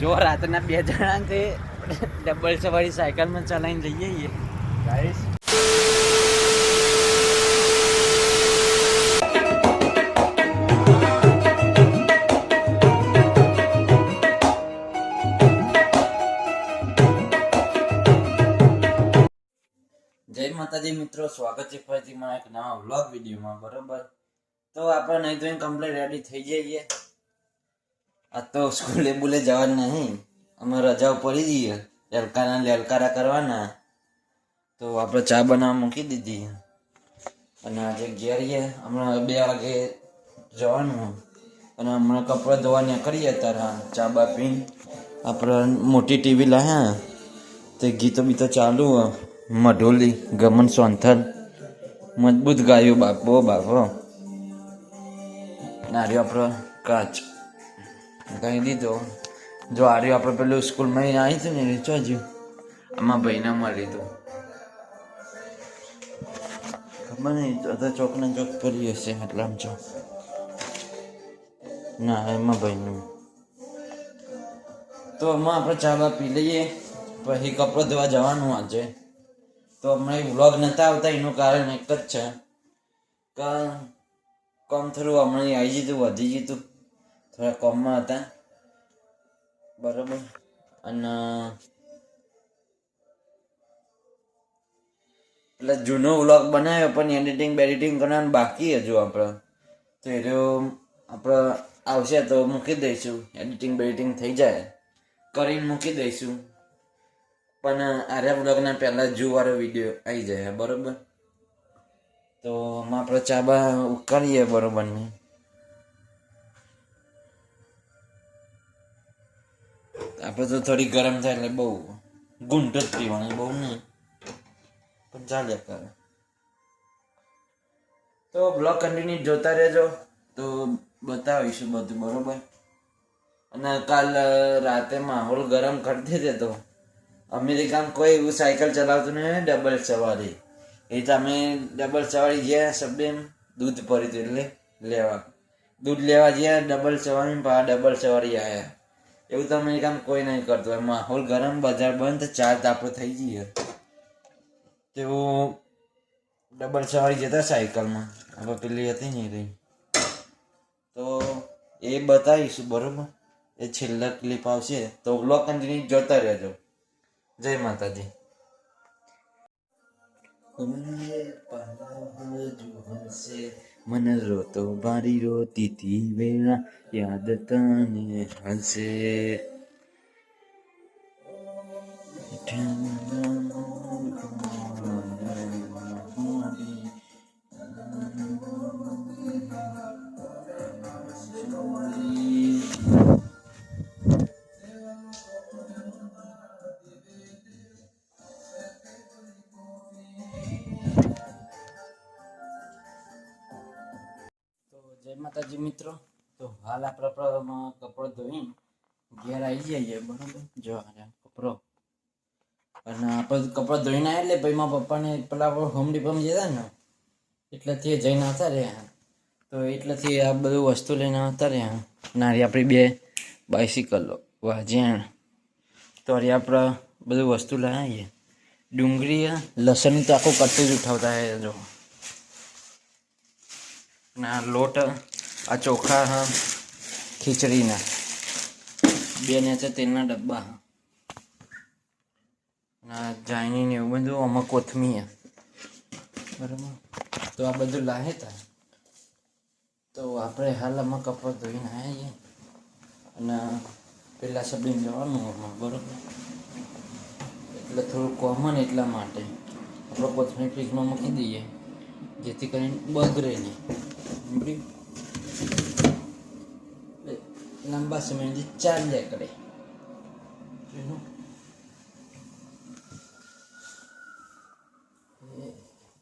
જો રાતના બે જણા છે ડબલ સવારી સાયકલમાં ચલાવીને જઈએ જય માતાજી મિત્રો, સ્વાગત છે ફરીથી મારા એક નવા વ્લોગ વિડીયોમાં, બરોબર? તો આપણે નહીં તો કમ્પ્લીટ રેડી થઈ જઈએ. આ તો સ્કૂલે બુલે જવાનું નહીં. અમે રજાઓ પડી જઈએ લલકારા લલકારા કરવાના. તો આપણે ચા બનાવવા મૂકી દીધી. અને આજે ઘેર હમણાં બે વાગે જવાનું. અને હમણાં કપડાં ધોવાને કરીએ તારા ચા બા પીને આપણે મોટી ટીવી લાવ્યા તે ગીતો બીતો ચાલુ. મઢોલી, ગમન સોંથલ મજબૂત ગાયું બાપો બાપો. નાર્યો આપણો કાચ. કહી દીધો જો. આર્યો આપણે પેલું સ્કૂલમાં આવી હતું ને વેચવા જ્યું આમાં ભાઈને મળી હતું ખબર નહીં, તો તો ચોક પડી હશે આટલામ ચોક ના, એમાં ભાઈનું. તો એમાં આપણે ચાવા પી લઈએ. પછી કપડો ધોવા જવાનું આજે. તો હમણાં વ્લોગ નતા આવતા, એનું કારણ એક જ છે. કે કોમ થોડું હમણાં આવી જતું, વધી જતું. થોડા કોમમાં હતા. બરોબર. અને એટલે જૂનો વ્લોગ બનાવ્યો, પણ એડિટિંગ, બેડિટિંગ કરવાનું બાકી હજુ આપણે તો એ આપણે આવશે તો મૂકી દઈશું. એડિટિંગ, બેડિટિંગ થઈ જાય. કરીને મૂકી દઈશું. પણ આર્યા બ્લોગના પહેલાં જુવાળો વીડિયો આવી જાય, બરોબર? તો એમાં આપણે ચાબા ઉકાળીએ બરોબર આપણે તો થોડી ગરમ થાય એટલે બહુ ગુંટ જ પીવાની, બહુ નહીં. પણ ચાલ્યા કરે. તો બ્લોગ કન્ટિન્યુ જોતા રહેજો. તો બતાવીશું બધું, બરોબર? અને કાલ રાતે માહોલ ગરમ કરતી દેતો અમેરિકામાં કોઈ એવું સાયકલ ચલાવતું નહીં ડબલ સવારી. એ તો અમે ડબલ સવારી ગયા સબે દૂધ ભરી એટલે લેવા. દૂધ લેવા ગયા ડબલ સવારી પા ડબલ સવારી આવ્યા એવું તો અમેરિકામાં કોઈ નહીં કરતું. હોય માહોલ ગરમ બજાર બંધ ચાર્જ આપણો થઈ જઈએ તેવું ડબલ સવારી જતા સાયકલમાં. હવે પેલી હતી નહીં રહી. તો એ બતાવીશું, બરોબર? એ છેલ્લા ક્લિપ આવશે. તો બ્લોગ કન્ટિન્યુ જોતા રહેજો. જય માતાજી. મને રોતો બારી રોતી તી વેળા યાદ તને હશે. તો માતાજી મિત્રો, તો હાલ આપણે કપડો ધોઈ ઘેર આવી જઈએ, બરાબર? જો કપડો. અને આપણે કપડો ધોઈને આવ્યા એટલે ભાઈ મારા પપ્પાને પેલા હોમ ડીપોમાં જતા ને એટલેથી જઈને આવતા રહ્યા. તો એટલેથી આ બધું વસ્તુ લઈને આવતા રહ્યા. નારી આપણી બે બાઇસિકલો વાજેણ તો હરી આપણે બધું વસ્તુ લઈ આવીએ. ડુંગળી લસણ તો આખું કરતું જ ઉઠાવતા જો. ના લોટ આ ચોખા હા, ખીચડીના. બે ને છે તેલના ડબ્બા હા. ના જાયની ને એવું બધું, આમાં કોથમીર બરાબર? તો આ બધું લાહે તા. તો આપણે હાલ આમાં કપડ ધોઈને આવીએ. અને પેલા સબડીને જવાનું આમાં, બરાબર? એટલે થોડું કોમન એટલા માટે. આપણે કોથમીર ફ્રીજમાં મૂકી દઈએ, જેથી કરીને બગડે નહીં. લાંબા સમયથી ચાલ્યા કરે એનું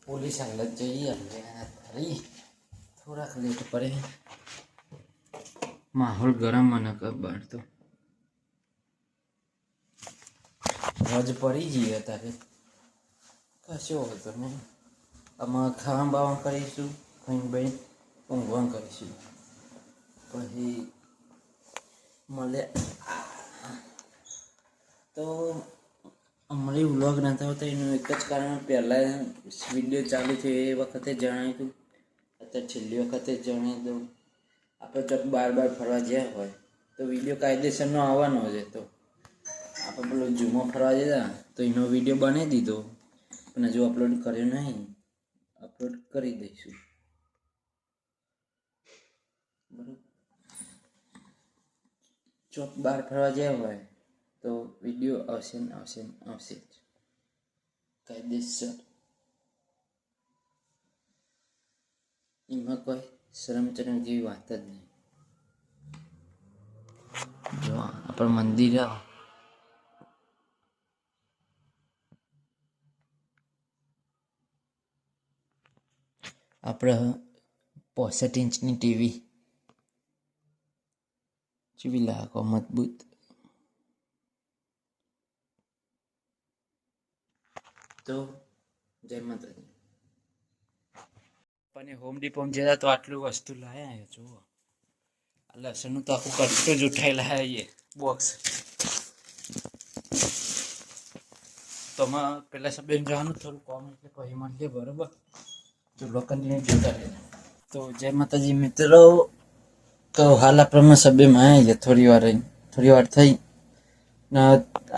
પોલીસ હાલત જઈએ તારી થોડાક લેટ પડે માહોલ ગરમ અને બહાર તો રજ પડી જઈએ તારે કશો હતો નહીં આમાં ખાવા બાવા કરીશું ખાઈને ભાઈ ઊંઘવા કરીશું પછી મળે તો હમણાં વ્લોગ નતા હોતા એનું એક જ કારણ પહેલાં વીડિયો ચાલુ થયો એ વખતે જણાવ્યું હતું અત્યારે છેલ્લી વખતે જણાવી દઉં આપણે ચોક બાર બાર ફરવા ગયા હોય તો વીડિયો કાયદેસરનો આવવાનો જ હતો આપણે પેલો જૂમો ફરવા જતા તો એનો વીડિયો બનાવી દીધો પણ હજુ અપલોડ કર્યો નહીં અપલોડ કરી દઈશું બરાબર. ચોક બહાર ફરવા ગયા હોય તો વીડિયો આવશે ને આવશે ને આવશે જ. કાયદેસર. એમાં કોઈ શરમચરમ જેવી વાત જ નહીં. જો આપણે મંદિર આવો. આપણે પોસઠ ઇંચની ટીવી જેવી mặt મજબૂત તો જય માતાજી. પણ હોમ ડીપોમ જતા તો આટલું વસ્તુ લાયા જુઓ. આ લસણનું તો આખું કટ્ટું જ ઉઠાઈ લાયા બોક્સ તો આમાં પેલા સબેન જવાનું થોડું કોમ એટલે કહી મળીએ બરોબર? તો કન્ટિન્યુ જોતા રહેજો. તો જય માતાજી મિત્રો તો હાલ આપણે સબેમાં આવી ગયા થોડી વાર થોડી વાર થઈ.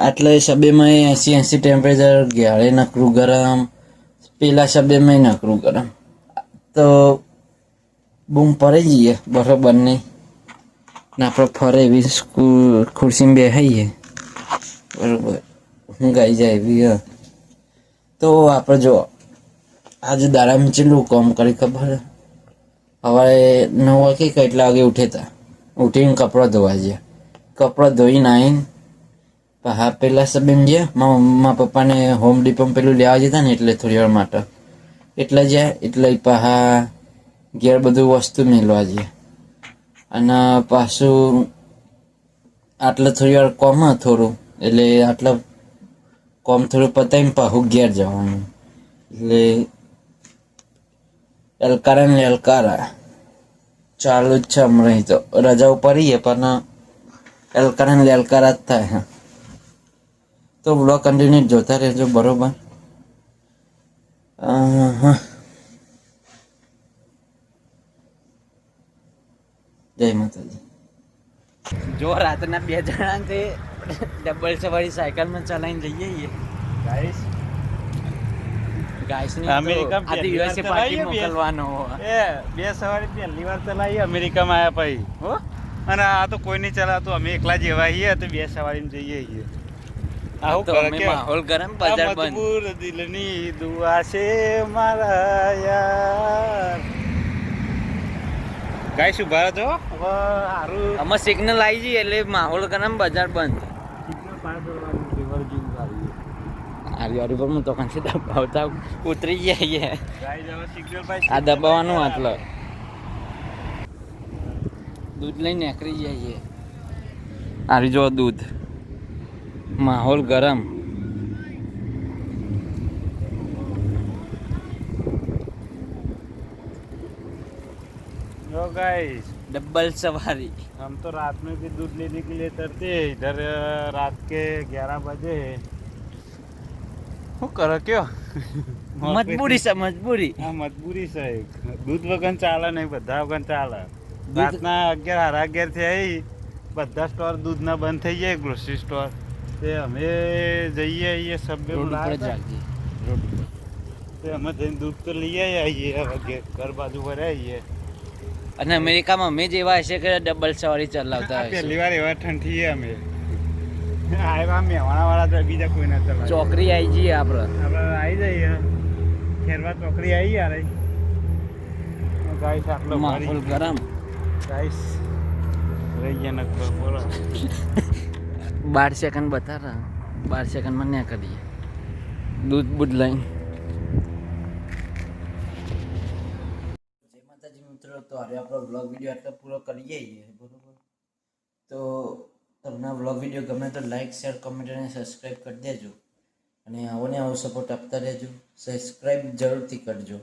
આટલે સબેમાં એંસી એંસી ટેમ્પરેચર ગ્યાળે નકરું ગરમ. પેલા સબેમાં નકરું ગરમ. તો બૂમ પડી જઈએ, બરોબર નહીં. ને આપણે ફરે એવી સ્કૂલ ખુરશીમાં બેસાઈએ બરોબર. હું ગાઈ જાય એવી. તો આપણે જો આજે દાડા ચેટલું કામ કરી ખબર? સવારે નવ વાગે કેટલા વાગે ઉઠેતા ઉઠીને કપડાં ધોવા ગયા કપડાં ધોઈને આવીને હા પેલા સબેન ગયા. મારા મમ્મા પપ્પાને હોમ ડીપમ પેલું લેવા જતા ને એટલે થોડી વાર માટે. એટલે જાય, એટલે પહા ઘેર બધું વસ્તુ મેળવા ગયા અને પાછું આટલે થોડી વાર કોમ થોડું. એટલે આટલા કોમ થોડું પતાવીને પાછું ઘેર જવાનું. એટલે એલકારા ને એલકારા. ચાલુ જ છે હમણાં તો. રજા ઉપર પણ એલકારા ને એલકારા જ થાય તો બ્લોગ કન્ટિન્યુ જોતા રહેજો બરોબર? હા જય માતાજી. જો રાતના બે જણા ડબલ સવારી સાયકલમાં ચલાવીને જઈએ ગાઈસ વાર દિવસે પાર્ટી મોકલવાનો. એ બે સવારી પહેલી વાર ચલાવી અમેરિકામાં આવ્યા પછી. હો? અને આ તો કોઈ નહીં ચલાવતું અમે એકલા જેવા છીએ તો બે સવારી જઈએ છીએ. આવું કરે કે? માહોલ ગરમ બજાર બંધ. મજબૂર દિલની દુઆ છે મારા યાર. ગાઈસ ઊભા હવે સારું અમે સિગ્નલ આવી જઈએ એટલે માહોલ ગરમ બજાર બંધ. સિગ્નલ પાર કરવાનું river જેવું આવી આરી આરી પર હું તો કંઈ દબાવતા ઉતરી જઈએ ગાઈસ હવે સિગ્નલ પાસે આ દબાવવાનું આટલો દૂધ લઈને નીકળી જઈએ આરી જો દૂધ માહોલ ગરમ જો ગાઈસ डबल सवारी हम तो रात में भी दूध लेने के लिए तरते हैं इधर अ, रात के ग्यारह बजे શું કરો કયો? મજબૂરી છે મજબૂરી. હા મજબૂરી છે દૂધ વગર ચાલે નહીં બધા વગર ચાલે. રાતના અગિયાર હારા અગિયાર થઈ બધા સ્ટોર દૂધના બંધ થઈ જાય ગ્રોસરી સ્ટોર તે અમે જઈએ આવીએ સભ્ય તે અમે જઈને દૂધ તો લઈ આવીએ હવે ઘર બાજુ પર આવીએ અને અમેરિકામાં અમે જેવા હશે કે ડબલ સવારી ચલાવતા પહેલી વાર એવા ઠંડી અમે. આવ્યા મેવાણા વાળા તો બીજા કોઈ ના ચલાવે ચોકરી આવી જઈએ આપણે આપણે આવી જઈએ. ખેરવા ચોકરી આવી યાર ગાઈસ આટલો માહોલ ગરમ. ગાઈસ રહી ગયા નકરો બોલો. બાર સેકન્ડ બતા બાર સેકન્ડમાં ના કરીએ દૂધ બૂધ લઈને. જય માતાજી મિત્રો તો હવે આપણો બ્લોગ વીડિયો આટલો પૂરો કરીએ બરોબર? તો તમને વ્લોગ વીડિયો ગમે તો લાઈક શેર કમેન્ટ અને સબસ્ક્રાઈબ કરી દેજો. અને આવો ને આવો સપોર્ટ આપતા રહેજો. સબસ્ક્રાઈબ જરૂરથી કરજો.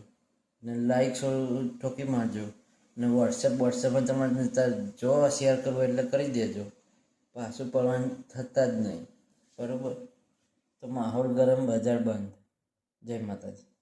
ને લાઈક ઠોકી મારજો. ને વોટ્સએપ વોટ્સએપમાં તમારે જો શેર કરવું એટલે કરી દેજો. પાછું પડવાનું થતા જ નહીં. બરાબર? તો માહોલ ગરમ, બજાર બંધ. જય માતાજી.